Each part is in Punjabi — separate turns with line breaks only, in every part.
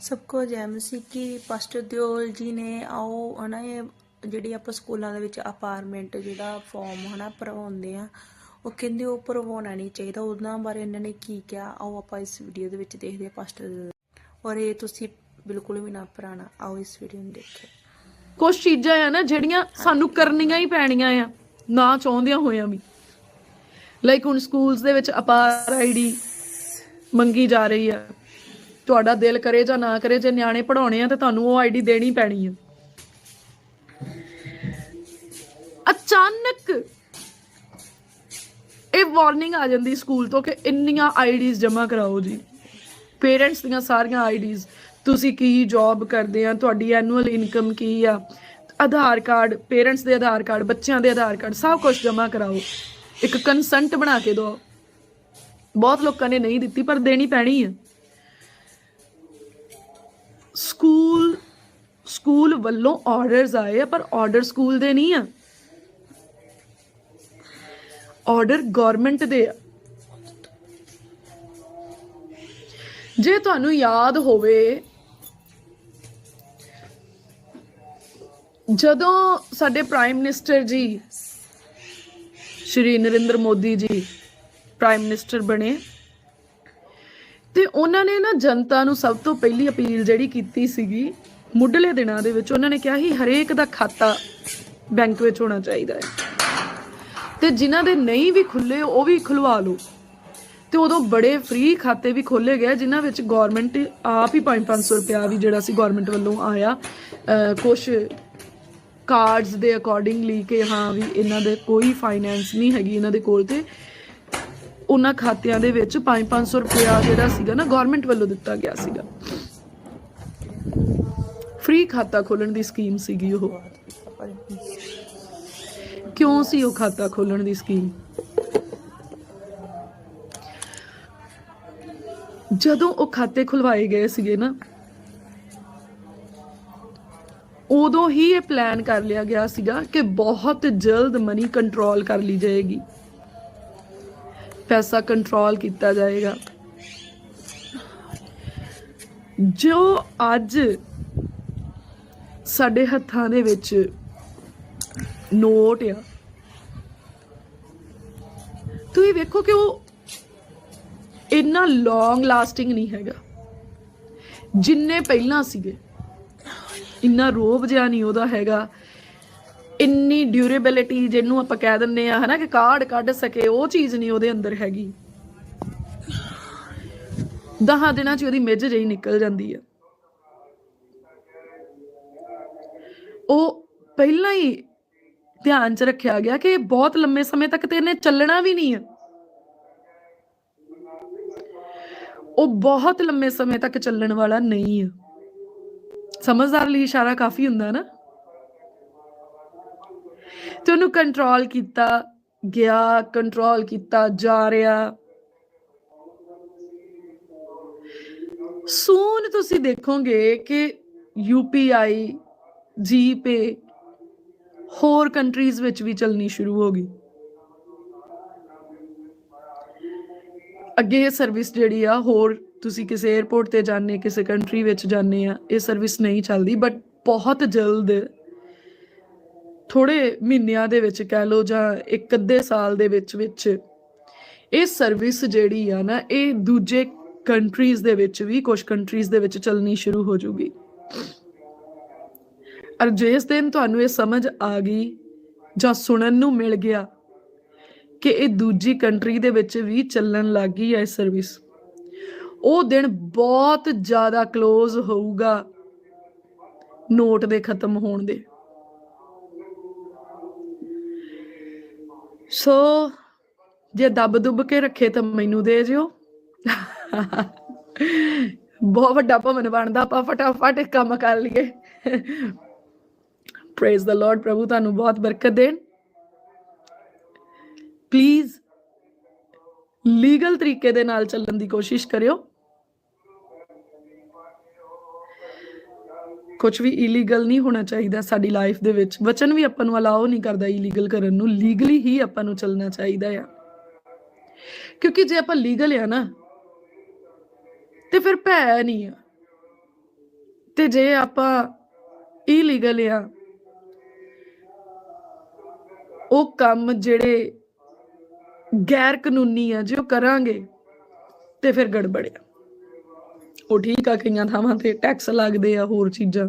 सबको जैम ਸੀ ਕਿ ਪਾਸਟਰ ਦਿਓਲ ਜੀ ਨੇ ਆਓ ਹਨਾ ਇਹ ਜਿਹੜੀ ਆਪਾਂ ਸਕੂਲਾਂ ਦੇ ਵਿੱਚ ਅਪਾਰਟਮੈਂਟ ਜਿਹੜਾ ਫਾਰਮ ਹਨਾ ਭਰਵਾਉਂਦੇ ਆ ਉਹ ਕਹਿੰਦੇ ਉਹ ਭਰਵਾਉਣਾ ਨਹੀਂ ਚਾਹੀਦਾ ਉਹਨਾਂ ਬਾਰੇ ਇਹਨਾਂ ਨੇ ਕੀ ਕਿਹਾ ਆਓ ਆਪਾਂ ਇਸ ਵੀਡੀਓ ਦੇ ਵਿੱਚ ਦੇਖਦੇ ਹਾਂ ਪਾਸਟਰ ਦਿਓਲ। ਔਰ ਇਹ ਤੁਸੀਂ ਬਿਲਕੁਲ ਵੀ ਨਾ ਭਰਾਣਾ ਆਓ ਇਸ ਵੀਡੀਓ ਨੂੰ ਦੇਖੋ
ਕੁਝ ਚੀਜ਼ਾਂ ਆ ਨਾ ਜਿਹੜੀਆਂ ਸਾਨੂੰ ਕਰਨੀਆਂ ਹੀ ਪੈਣੀਆਂ ਆ ਨਾ ਚਾਹੁੰਦਿਆਂ ਹੋਇਆਂ ਵੀ ਲਾਈਕ ਹੁਣ ਸਕੂਲਸ ਦੇ ਵਿੱਚ ਅਪਾਰ ਆਈਡੀ ਮੰਗੀ ਜਾ ਰਹੀ ਆ ਤੁਹਾਡਾ ਦਿਲ ਕਰੇ ਜਾਂ ਨਾ ਕਰੇ, ਜੇ ਨਿਆਣੇ ਪੜਾਉਣੇ ਆ ਤੇ ਤੁਹਾਨੂੰ ਉਹ ਆਈਡੀ ਦੇਣੀ ਪੈਣੀ ਆ। ਅਚਾਨਕ ਇਹ ਵਾਰਨਿੰਗ ਆ ਜਾਂਦੀ ਸਕੂਲ ਤੋਂ ਕਿ ਇੰਨੀਆਂ ਆਈਡੀਜ਼ ਜਮ੍ਹਾਂ ਕਰਾਓ ਜੀ। ਪੇਰੈਂਟਸ ਦੀਆਂ ਸਾਰੀਆਂ ਆਈਡੀਜ਼ ਤੁਸੀਂ ਕੀ ਜੌਬ ਕਰਦੇ ਆ, ਤੁਹਾਡੀ ਐਨੂਅਲ ਇਨਕਮ ਕੀ ਆ? ਆਧਾਰ ਕਾਰਡ ਪੇਰੈਂਟਸ ਦੇ ਆਧਾਰ ਕਾਰਡ ਬੱਚਿਆਂ ਦੇ ਆਧਾਰ ਕਾਰਡ ਸਭ ਕੁਝ ਜਮ੍ਹਾਂ ਕਰਾਓ। ਇੱਕ ਕੰਸੈਂਟ ਬਣਾ ਕੇ ਦਿਓ। ਬਹੁਤ ਲੋਕਾਂ ਨੇ ਨਹੀਂ ਦਿੱਤੀ, ਪਰ ਦੇਣੀ ਪੈਣੀ ਹੈ ਸਕੂਲ ਵੱਲੋਂ ਆਰਡਰਸ ਆਏ ਆ, ਪਰ ਆਰਡਰ ਸਕੂਲ ਦੇ ਨਹੀਂ ਆ। ਆਰਡਰ ਗਵਰਨਮੈਂਟ ਦੇ ਆ। ਜੇ ਤੁਹਾਨੂੰ ਯਾਦ ਹੋਵੇ, ਜਦੋਂ ਸਾਡੇ ਪ੍ਰਾਈਮ ਮਿਨਿਸਟਰ ਜੀ, ਸ਼੍ਰੀ ਨਰਿੰਦਰ ਮੋਦੀ ਜੀ ਪ੍ਰਾਈਮ ਮਿਨਿਸਟਰ ਬਣੇ, ਤੇ ਉਹਨਾਂ ਨੇ ਨਾ ਜਨਤਾ ਨੂੰ ਸਭ ਤੋਂ ਪਹਿਲੀ ਅਪੀਲ ਜਿਹੜੀ ਕੀਤੀ ਸੀਗੀ ਮੁੱਢਲੇ ਦਿਨਾਂ ਦੇ ਵਿੱਚ ਉਹਨਾਂ ਨੇ ਕਿਹਾ ਸੀ, ਹਰੇਕ ਦਾ ਖਾਤਾ ਬੈਂਕ ਵਿੱਚ ਹੋਣਾ ਚਾਹੀਦਾ ਹੈ। ਤੇ ਜਿਨ੍ਹਾਂ ਦੇ ਨਹੀਂ ਵੀ ਖੁੱਲੇ, ਉਹ ਵੀ ਖੁਲਵਾ ਲਓ। ਤੇ ਉਦੋਂ ਬੜੇ ਫ੍ਰੀ ਖਾਤੇ ਵੀ ਖੋਲੇ ਗਏ, ਜਿਨ੍ਹਾਂ ਵਿੱਚ ਗਵਰਨਮੈਂਟ ਆਪ ਹੀ 5-500 ਰੁਪਿਆ ਵੀ ਜਿਹੜਾ ਸੀ ਗਵਰਨਮੈਂਟ ਵੱਲੋਂ ਆਇਆ। ਕੁਝ ਕਾਰਡਸ ਦੇ ਅਕੋਰਡਿੰਗਲੀ ਕਿ ਹਾਂ ਵੀ ਇਹਨਾਂ ਦੇ ਕੋਈ ਫਾਈਨੈਂਸ ਨਹੀਂ ਹੈਗੀ ਇਹਨਾਂ ਦੇ ਕੋਲ ਤੇ ਉਹਨਾਂ ਖਾਤਿਆਂ ਦੇ ਵਿੱਚ 5-500 ਰੁਪਿਆ ਜਿਹੜਾ ਸੀਗਾ ਨਾ ਗਵਰਨਮੈਂਟ ਵੱਲੋਂ ਦਿੱਤਾ ਗਿਆ ਸੀਗਾ। ਫ੍ਰੀ ਖਾਤਾ ਖੋਲਣ ਦੀ ਸਕੀਮ ਸੀਗੀ ਉਹ। ਕਿਉਂ ਸੀ ਉਹ ਖਾਤਾ ਖੋਲਣ ਦੀ ਸਕੀਮ? ਜਦੋਂ ਉਹ ਖਾਤੇ ਖੁਲਵਾਏ ਗਏ ਸੀਗੇ ਨਾ, ਉਦੋਂ ਹੀ ਇਹ ਪਲਾਨ ਕਰ ਲਿਆ ਗਿਆ ਸੀਗਾ ਕਿ ਬਹੁਤ ਜਲਦ ਮਨੀ ਕੰਟਰੋਲ ਕਰ ਲਈ ਜਾਏਗੀ। ਪੈਸਾ ਕੰਟਰੋਲ ਕੀਤਾ ਜਾਏਗਾ। ਜੋ ਅੱਜ ਸਾਡੇ ਹੱਥਾਂ ਦੇ ਵਿੱਚ ਨੋਟ ਆ। ਤੁਸੀਂ ਵੇਖੋ ਕਿ ਉਹ ਇੰਨਾ ਲੌਂਗ ਲਾਸਟਿੰਗ ਨਹੀਂ ਹੈਗਾ। ਜਿੰਨੇ ਪਹਿਲਾਂ ਸੀਗੇ, ਇੰਨਾ ਰੋਬ ਜਿਹਾ ਨਹੀਂ ਉਹਦਾ ਹੈਗਾ। ਇੰਨੀ ਡਿਊਰੇਬਿਲਿਟੀ ਜਿਹਨੂੰ ਆਪਾਂ ਕਹਿ ਦਿੰਨੇ ਆ, ਹਨਾ ਕਿ ਕਾਰਡ ਕੱਢ ਸਕੇ, ਉਹ ਚੀਜ਼ ਨਹੀਂ ਉਹਦੇ ਅੰਦਰ ਹੈਗੀ। ਦਹਾਂ ਦਿਨਾਂ ਚ ਉਹਦੀ ਮਿੱਝ ਜਿਹੀ ਨਿਕਲ ਜਾਂਦੀ ਆ। ਉਹ ਪਹਿਲਾਂ ਹੀ ਧਿਆਨ ਚ ਰੱਖਿਆ ਗਿਆ ਕਿ ਬਹੁਤ ਲੰਮੇ ਸਮੇਂ ਤੱਕ ਤੇ ਇਹਨੇ ਚੱਲਣਾ ਵੀ ਨਹੀਂ ਹੈ ਉਹ ਬਹੁਤ ਲੰਮੇ ਸਮੇਂ ਤੱਕ ਚੱਲਣ ਵਾਲਾ ਨਹੀਂ ਹੈ ਸਮਝਦਾਰ ਲਈ ਇਸ਼ਾਰਾ ਕਾਫੀ ਹੁੰਦਾ ਨਾ। ਤੇ ਉਹਨੂੰ ਕੰਟਰੋਲ ਕੀਤਾ, ਗਿਆ ਕੰਟਰੋਲ ਕੀਤਾ, ਜਾ ਰਿਹਾ। ਸੂਨ ਤੁਸੀਂ ਦੇਖੋਗੇ ਕਿ ਯੂਪੀਆਈ ਜੀਪੇ ਹੋਰ ਕੰਟਰੀਜ਼ ਵਿੱਚ ਵੀ ਚੱਲਣੀ ਸ਼ੁਰੂ ਹੋ ਗਈ। ਅੱਗੇ ਇਹ ਸਰਵਿਸ ਜਿਹੜੀ ਆ, ਹੋਰ ਤੁਸੀਂ ਕਿਸੇ 에ਅਰਪੋਰਟ ਤੇ ਜਾਣੇ ਕਿਸੇ ਕੰਟਰੀ ਵਿੱਚ ਜਾਣੇ ਆ, ਇਹ ਸਰਵਿਸ ਨਹੀਂ ਚੱਲਦੀ ਬਟ ਬਹੁਤ ਜਲਦ ਥੋੜੇ ਮਹੀਨਿਆਂ ਦੇ ਵਿੱਚ ਕਹਿ ਲਓ ਜਾਂ ਇੱਕ ਅੱਧੇ ਸਾਲ ਦੇ ਵਿੱਚ ਵਿੱਚ ਇਹ ਸਰਵਿਸ ਜਿਹੜੀ ਆ ਨਾ, ਇਹ ਦੂਜੇ ਕੰਟਰੀਜ਼ ਦੇ ਵਿੱਚ ਵੀ ਕੁਝ ਕੰਟਰੀਜ਼ ਦੇ ਵਿੱਚ ਚੱਲਣੀ ਸ਼ੁਰੂ ਹੋ ਜੂਗੀ। ਅਰ ਜਿਸ ਦਿਨ ਤੁਹਾਨੂੰ ਇਹ ਸਮਝ ਆ ਗਈ ਜਾਂ ਸੁਣਨ ਨੂੰ ਮਿਲ ਗਿਆ ਕਿ ਇਹ ਦੂਜੀ ਕੰਟਰੀ ਦੇ ਵਿੱਚ ਵੀ ਚੱਲਣ ਲੱਗ ਗਈ ਹੈ ਸਰਵਿਸ ਉਹ ਦਿਨ ਬਹੁਤ ਜ਼ਿਆਦਾ ক্লোਜ਼ ਹੋਊਗਾ ਨੋਟ ਦੇ ਖਤਮ ਹੋਣ ਦੇ। ਸੋ ਜੇ ਦੱਬ ਦੁੱਬ ਕੇ ਰੱਖੇ ਤਾਂ ਮੈਨੂੰ ਦੇ ਜਿਓ। ਬਹੁਤ ਵੱਡਾ ਭਵਨ ਬਣਦਾ, ਆਪਾਂ ਫਟਾਫਟ ਕੰਮ ਕਰ ਲਈਏ। ਪ੍ਰੇਜ਼ ਦਾ ਲਾਰਡ ਪ੍ਰਭੂ ਤੁਹਾਨੂੰ ਬਹੁਤ ਬਰਕਤ ਦੇਣ। ਪਲੀਜ਼ ਲੀਗਲ ਤਰੀਕੇ ਦੇ ਨਾਲ ਚੱਲਣ ਦੀ ਕੋਸ਼ਿਸ਼ ਕਰਿਓ। ਕੁਝ ਵੀ ਇਲੀਗਲ ਨਹੀਂ ਹੋਣਾ ਚਾਹੀਦਾ ਸਾਡੀ ਲਾਈਫ ਦੇ ਵਿੱਚ। ਵਚਨ ਵੀ ਆਪਾਂ ਨੂੰ ਅਲਾਉ ਨਹੀਂ ਕਰਦਾ ਇਲੀਗਲ ਕਰਨ ਨੂੰ। ਲੀਗਲੀ ਹੀ ਆਪਾਂ ਨੂੰ ਚੱਲਣਾ ਚਾਹੀਦਾ ਆ। ਕਿਉਂਕਿ ਜੇ ਆਪਾਂ ਲੀਗਲ ਆ ਨਾ, ਤੇ ਫਿਰ ਭੈ ਨਹੀਂ ਆ। ਤੇ ਜੇ ਆਪਾਂ ਇਲੀਗਲ ਆ ਉਹ ਕੰਮ ਜਿਹੜੇ ਗੈਰ ਕਾਨੂੰਨੀ ਆ, ਜੇ ਉਹ ਕਰਾਂਗੇ ਤੇ ਫਿਰ ਗੜਬੜਿਆ ਉਹ ਠੀਕ ਆ, ਕਈਆਂ ਥਾਵਾਂ ਤੇ ਟੈਕਸ ਲੱਗਦੇ ਆ, ਹੋਰ ਚੀਜ਼ਾਂ।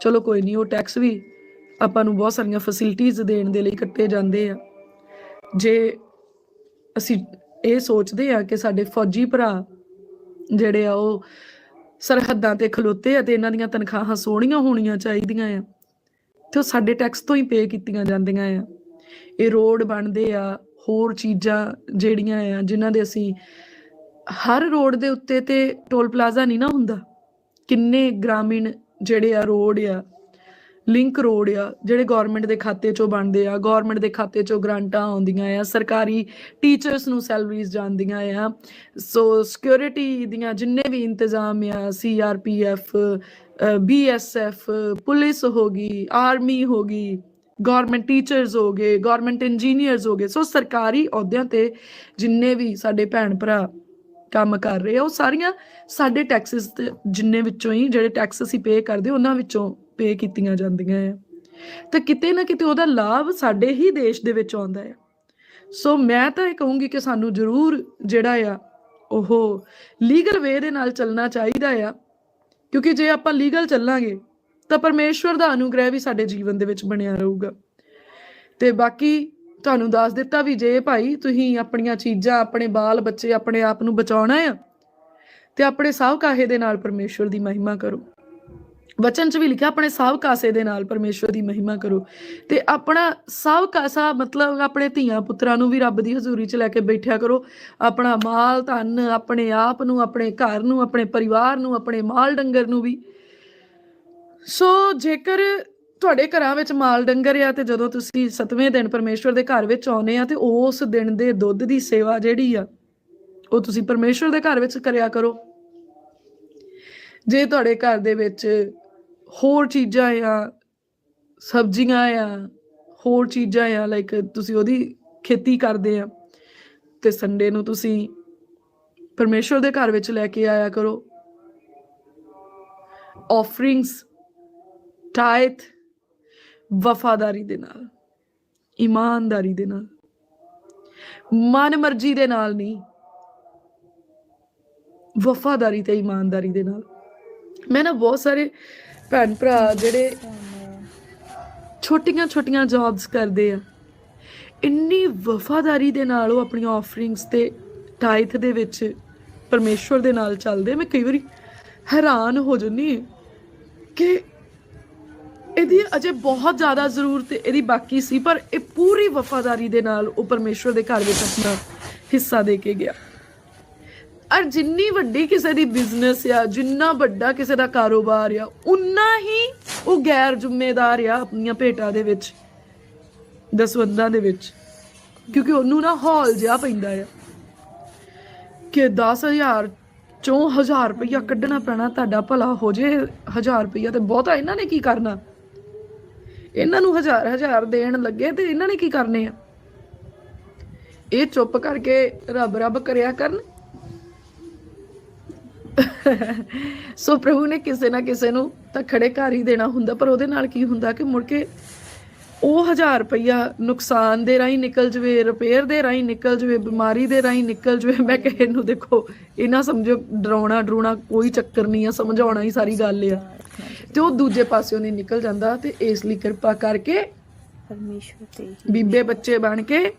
ਚਲੋ ਕੋਈ ਨਹੀਂ ਉਹ ਟੈਕਸ ਵੀ ਆਪਾਂ ਨੂੰ ਬਹੁਤ ਸਾਰੀਆਂ ਫੈਸਿਲਿਟੀਆਂ ਦੇਣ ਦੇ ਲਈ ਕੱਟੇ ਜਾਂਦੇ ਆ। ਜੇ ਅਸੀਂ ਇਹ ਸੋਚਦੇ ਆ ਕਿ ਸਾਡੇ ਫੌਜੀ ਭਰਾ ਜਿਹੜੇ ਆ, ਉਹ ਸਰਹੱਦਾਂ ਤੇ ਖਲੋਤੇ ਆ ਤੇ ਇਹਨਾਂ ਦੀਆਂ ਤਨਖਾਹਾਂ ਸੋਹਣੀਆਂ ਹੋਣੀਆਂ ਚਾਹੀਦੀਆਂ ਆ, ਤੇ ਉਹ ਸਾਡੇ ਟੈਕਸ ਤੋਂ ਹੀ ਪੇ ਕੀਤੀਆਂ ਜਾਂਦੀਆਂ ਆ। ਇਹ ਰੋਡ ਬਣਦੇ ਆ, ਹੋਰ ਚੀਜ਼ਾਂ ਜਿਹੜੀਆਂ ਆ, ਜਿਨ੍ਹਾਂ ਦੇ ਅਸੀਂ ਹਰ ਰੋਡ ਦੇ ਉੱਤੇ ਤੇ ਟੋਲ ਪਲਾਜ਼ਾ ਨਹੀਂ ਨਾ ਹੁੰਦਾ। ਕਿੰਨੇ ਗ੍ਰਾਮੀਣ ਜਿਹੜੇ ਆ ਰੋਡ ਆ, ਲਿੰਕ ਰੋਡ ਆ, ਜਿਹੜੇ ਗਵਰਨਮੈਂਟ ਦੇ ਖਾਤੇ ਚੋਂ ਬਣਦੇ ਆ ਗਵਰਨਮੈਂਟ ਦੇ ਖਾਤੇ ਚੋਂ ਗ੍ਰਾਂਟਾਂ ਆਉਂਦੀਆਂ ਆ, ਸਰਕਾਰੀ ਟੀਚਰਸ ਨੂੰ ਸੈਲਰੀਜ਼ ਜਾਂਦੀਆਂ ਆ। ਸੋ ਸਿਕਿਉਰਿਟੀ ਦੀਆਂ ਜਿੰਨੇ ਵੀ ਇੰਤਜ਼ਾਮ ਆ ਸੀਆਰਪੀਐਫ ਬੀਐਸਐਫ ਪੁਲਿਸ ਹੋ ਗਈ ਆਰਮੀ ਹੋ ਗਈ ਗਵਰਨਮੈਂਟ ਟੀਚਰਸ ਹੋ ਗਏ ਗਵਰਨਮੈਂਟ ਇੰਜੀਨੀਅਰਸ ਹੋ ਗਏ। ਸੋ ਸਰਕਾਰੀ ਅਹੁਦਿਆਂ ਤੇ ਜਿੰਨੇ ਵੀ ਸਾਡੇ ਭੈਣ ਭਰਾ ਕੰਮ ਕਰ ਰਹੇ ਆ, ਉਹ ਸਾਰੀਆਂ ਸਾਡੇ ਟੈਕਸਸ ਜਿੰਨੇ ਵਿੱਚੋਂ ਹੀ ਜਿਹੜੇ ਟੈਕਸ ਅਸੀਂ ਪੇ ਕਰਦੇ, ਉਹਨਾਂ ਵਿੱਚੋਂ ਪੇ ਕੀਤੀਆਂ ਜਾਂਦੀਆਂ ਆ। ਤੇ ਕਿਤੇ ਨਾ ਕਿਤੇ ਉਹਦਾ ਲਾਭ ਸਾਡੇ ਹੀ ਦੇਸ਼ ਦੇ ਵਿੱਚ ਆਉਂਦਾ ਹੈ ਸੋ ਮੈਂ ਤਾਂ ਇਹ ਕਹੂੰਗੀ ਕਿ ਸਾਨੂੰ ਜ਼ਰੂਰ ਜਿਹੜਾ ਆ, ਉਹ ਲੀਗਲ ਵੇ ਦੇ ਨਾਲ ਚੱਲਣਾ ਚਾਹੀਦਾ ਆ। ਕਿਉਂਕਿ ਜੇ ਆਪਾਂ ਲੀਗਲ ਚੱਲਾਂਗੇ ਤਾਂ ਪਰਮੇਸ਼ਵਰ ਦਾ ਅਨੁਗ੍ਰਹਿ ਵੀ ਸਾਡੇ ਜੀਵਨ ਦੇ ਵਿੱਚ ਬਣਿਆ ਰਹੂਗਾ। ਤੇ ਬਾਕੀ ਤੁਹਾਨੂੰ ਦੱਸ ਦਿੱਤਾ ਵੀ ਜੇ ਭਾਈ ਤੁਸੀਂ ਆਪਣੀਆਂ ਚੀਜ਼ਾਂ, ਆਪਣੇ ਬਾਲ ਬੱਚੇ ਆਪਣੇ ਆਪ ਨੂੰ ਬਚਾਉਣਾ ਆ, ਤੇ ਆਪਣੇ ਸਭ ਕਾਹੇ ਦੇ ਨਾਲ ਪਰਮੇਸ਼ਵਰ ਦੀ ਮਹਿਮਾ ਕਰੋ। ਵਚਨ 'ਚ ਵੀ ਲਿਖਿਆ, ਆਪਣੇ ਸਭ ਕਾਸੇ ਦੇ ਨਾਲ ਪਰਮੇਸ਼ਵਰ ਦੀ ਮਹਿਮਾ ਕਰੋ। ਤੇ ਆਪਣਾ ਸਭ ਕਾਸਾ ਮਤਲਬ ਆਪਣੇ ਧੀਆਂ ਪੁੱਤਰਾਂ ਨੂੰ ਵੀ ਰੱਬ ਦੀ ਹਜ਼ੂਰੀ 'ਚ ਲੈ ਕੇ ਬੈਠਿਆ ਕਰੋ। ਆਪਣਾ ਮਾਲ, ਧਨ, ਆਪਣੇ ਆਪ ਨੂੰ, ਆਪਣੇ ਘਰ ਨੂੰ, ਆਪਣੇ ਪਰਿਵਾਰ ਨੂੰ, ਆਪਣੇ ਮਾਲ ਡੰਗਰ ਨੂੰ ਵੀ। ਸੋ ਜੇਕਰ ਤੁਹਾਡੇ ਘਰਾਂ ਵਿੱਚ ਮਾਲ ਡੰਗਰ ਆ ਤੇ ਜਦੋਂ ਤੁਸੀਂ ਸਤਵੇਂ ਦਿਨ ਪਰਮੇਸ਼ਵਰ ਦੇ ਘਰ ਵਿੱਚ ਆਉਨੇ ਆ ਤੇ ਉਸ ਦਿਨ ਦੇ ਦੁੱਧ ਦੀ ਸੇਵਾ ਜਿਹੜੀ ਆ, ਉਹ ਤੁਸੀਂ ਪਰਮੇਸ਼ਵਰ ਦੇ ਘਰ ਵਿੱਚ ਕਰਿਆ ਕਰੋ। ਜੇ ਤੁਹਾਡੇ ਘਰ ਦੇ ਵਿੱਚ ਹੋਰ ਚੀਜ਼ਾਂ ਆ, ਸਬਜ਼ੀਆਂ ਆ, ਹੋਰ ਚੀਜ਼ਾਂ ਆ ਲਾਈਕ ਤੁਸੀਂ ਉਹਦੀ ਖੇਤੀ ਕਰਦੇ ਆ, ਤੇ ਸੰਡੇ ਨੂੰ ਤੁਸੀਂ ਪਰਮੇਸ਼ਵਰ ਦੇ ਘਰ ਵਿੱਚ ਲੈ ਕੇ ਆਇਆ ਕਰੋ। ਆਫਰਿੰਗਸ ਟਾਈਥ ਵਫਾਦਾਰੀ ਦੇ ਨਾਲ, ਇਮਾਨਦਾਰੀ ਦੇ ਨਾਲ, ਮਨ ਮਰਜ਼ੀ ਦੇ ਨਾਲ ਨਹੀਂ, ਵਫਾਦਾਰੀ ਤੇ ਇਮਾਨਦਾਰੀ ਦੇ ਨਾਲ। ਮੈਂ ਨਾ ਬਹੁਤ ਸਾਰੇ ਭੈਣ ਭਰਾ ਜਿਹੜੇ ਛੋਟੀਆਂ ਛੋਟੀਆਂ ਜੌਬਸ ਕਰਦੇ ਆ, ਇੰਨੀ ਵਫਾਦਾਰੀ ਦੇ ਨਾਲ ਉਹ ਆਪਣੀਆਂ ਆਫਰਿੰਗਸ ਤੇ ਟਾਈਥ ਦੇ ਵਿੱਚ ਪਰਮੇਸ਼ਵਰ ਦੇ ਨਾਲ ਚੱਲਦੇ ਮੈਂ ਕਈ ਵਾਰੀ ਹੈਰਾਨ ਹੋ ਜੰਨੀ ਕਿ ਇਹਦੀ ਅਜੇ ਬਹੁਤ ਜ਼ਿਆਦਾ ਜ਼ਰੂਰਤ ਇਹਦੀ ਬਾਕੀ ਸੀ, ਪਰ ਇਹ ਪੂਰੀ ਵਫਾਦਾਰੀ ਦੇ ਨਾਲ ਉਹ ਪਰਮੇਸ਼ਵਰ ਦੇ ਘਰ ਵਿੱਚ ਆਪਣਾ ਹਿੱਸਾ ਦੇ ਕੇ ਗਿਆ। ਔਰ ਜਿੰਨੀ ਵੱਡੀ ਕਿਸੇ ਦੀ ਬਿਜ਼ਨਸ ਆ, ਜਿੰਨਾ ਵੱਡਾ ਕਿਸੇ ਦਾ ਕਾਰੋਬਾਰ ਆ, ਉਨਾ ਹੀ ਉਹ ਗੈਰ ਜ਼ਿੰਮੇਦਾਰ ਆ ਆਪਣੀਆਂ ਭੇਟਾਂ ਦੇ ਵਿੱਚ, ਦਸਵੰਦਾਂ ਦੇ ਵਿੱਚ, ਕਿਉਂਕਿ ਉਹਨੂੰ ਨਾ ਹੌਲ ਜਿਹਾ ਪੈਂਦਾ ਆ ਕਿ 10000 ਚੋਂ 1000 ਰੁਪਇਆ ਕੱਢਣਾ ਪੈਣਾ, ਤੁਹਾਡਾ ਭਲਾ ਹੋ ਜੇ 1000 ਰੁਪਇਆ ਤੇ ਬਹੁਤਾ ਇਹਨਾਂ ਨੇ ਕੀ ਕਰਨਾ? ਇਹਨਾਂ ਨੂੰ ਹਜ਼ਾਰ ਹਜ਼ਾਰ ਦੇਣ ਲੱਗੇ ਤੇ ਇਹਨਾਂ ਨੇ ਕੀ ਕਰਨੇ ਆ? ਇਹ ਚੁੱਪ ਕਰਕੇ ਰੱਬ ਰੱਬ ਕਰਿਆ ਕਰਨ। ਸੋ ਪ੍ਰਭੂ ਨੇ ਕਿਸੇ ਨਾ ਕਿਸੇ ਨੂੰ ਤਾਂ ਖੜੇ ਘਰ ਹੀ ਦੇਣਾ ਹੁੰਦਾ, ਪਰ ਉਹਦੇ ਨਾਲ ਕੀ ਹੁੰਦਾ ਕਿ ਮੁੜ ਕੇ ਉਹ 1000 ਰੁਪਇਆ ਨੁਕਸਾਨ ਦੇ ਰਾਹੀਂ ਨਿਕਲ ਜਵੇ ਰਿਪੇਅਰ ਦੇ ਰਾਹੀਂ ਨਿਕਲ ਜਵੇ, ਬਿਮਾਰੀ ਦੇ ਰਾਹੀਂ ਨਿਕਲ ਜਵੇ। ਮੈਂ ਕਹੇ ਨੂੰ ਦੇਖੋ ਇਹਨਾਂ ਸਮਝੋ ਡਰਾਉਣਾ ਡਰੂਣਾ ਕੋਈ ਚੱਕਰ ਨਹੀਂ ਆ, ਸਮਝਾਉਣਾ ਹੀ ਸਾਰੀ ਗੱਲ ਆ। ਤੇ ਉਹ ਦੂਜੇ ਪਾਸਿਓਂ ਨਹੀਂ ਨਿਕਲ ਜਾਂਦਾ ਤੇ ਇਸ ਲਈ ਕਿਰਪਾ ਕਰਕੇ
ਪਰਮੇਸ਼ਵਰ ਤੇ
ਬੀਬੇ ਬੱਚੇ ਬਣ ਕੇ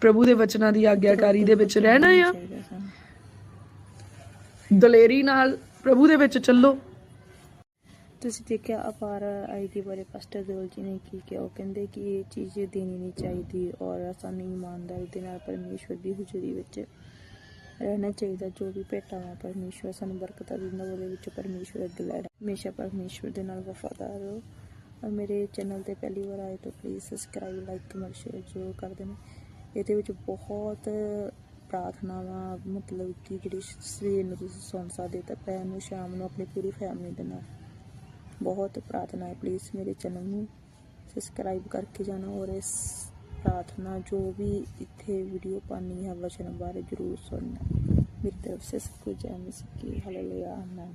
ਪ੍ਰਭੂ ਦੇ ਵਚਨਾਂ ਦੀ ਆਗਿਆਕਾਰੀ ਦੇ ਵਿੱਚ ਰਹਿਣਾ ਆ। ਦਲੇਰੀ ਨਾਲ ਪ੍ਰਭੂ ਦੇ ਵਿੱਚ ਚੱਲੋ।
ਤੁਸੀਂ ਦੇਖਿਆ ਅਪਾਰ ਆਈਡੀ ਬਾਰੇ ਪਾਸਟਰ ਦੇਵਲ ਜੀ ਨੇ ਕੀ ਕਿਹਾ? ਉਹ ਕਹਿੰਦੇ ਕਿ ਇਹ ਚੀਜ਼ ਦੇਣੀ ਨਹੀਂ ਚਾਹੀਦੀ ਔਰ ਸਾਨੂੰ ਇਮਾਨਦਾਰੀ ਦੇ ਨਾਲ ਪਰਮੇਸ਼ਵਰ ਦੀ ਹਜ਼ੂਰੀ ਵਿੱਚ ਰਹਿਣਾ ਚਾਹੀਦਾ ਜੋ ਵੀ ਭੇਟਾ ਭੇਟਾਵਾਂ ਪਰਮੇਸ਼ਵਰ ਸਾਨੂੰ ਬਰਕਤਾਂ ਦਿੰਦਾ ਉਹਦੇ ਵਿੱਚੋਂ ਪਰਮੇਸ਼ਵਰ ਅੱਗੇ ਲੈਣਾ ਹਮੇਸ਼ਾ ਪਰਮੇਸ਼ਵਰ ਦੇ ਨਾਲ ਵਫਾਦਾਰ ਰਹੋ। ਔਰ ਮੇਰੇ ਚੈਨਲ ਤੇ ਪਹਿਲੀ ਵਾਰ ਆਏ ਤਾਂ please subscribe like comment share ਜ਼ਰੂਰ ਕਰ ਦੇਣਾ। ਇਹਦੇ ਵਿੱਚ ਬਹੁਤ ਪ੍ਰਾਰਥਨਾਵਾਂ, ਮਤਲਬ ਕਿ ਜਿਹੜੀ ਸਵੇਰ ਨੂੰ ਤੁਸੀਂ ਸੁਣ ਸਕਦੇ ਤਾਂ ਪੈਰ ਨੂੰ, ਸ਼ਾਮ ਨੂੰ ਆਪਣੀ ਪੂਰੀ ਫੈਮਿਲੀ ਦੇ ਨਾਲ। ਬਹੁਤ ਪ੍ਰਾਰਥਨਾ ਹੈ ਪਲੀਜ਼ ਮੇਰੇ ਚੈਨਲ ਨੂੰ ਸਬਸਕ੍ਰਾਈਬ ਕਰਕੇ ਜਾਣਾ ਔਰ ਇਸ ਪ੍ਰਾਰਥਨਾ ਜੋ ਵੀ ਇੱਥੇ ਵੀਡੀਓ ਪਾਣੀ ਹੈ, ਵਚਨ ਬਾਰੇ ਜਰੂਰ ਸੁਣਨਾ। ਮੇਰੀ ਤਰਫ ਸੇ ਸਭ ਕੁਝ ਹੈ ਮਿਸਕੀ ਹਾਲੇਲੂਇਆ ਆਮੇਨ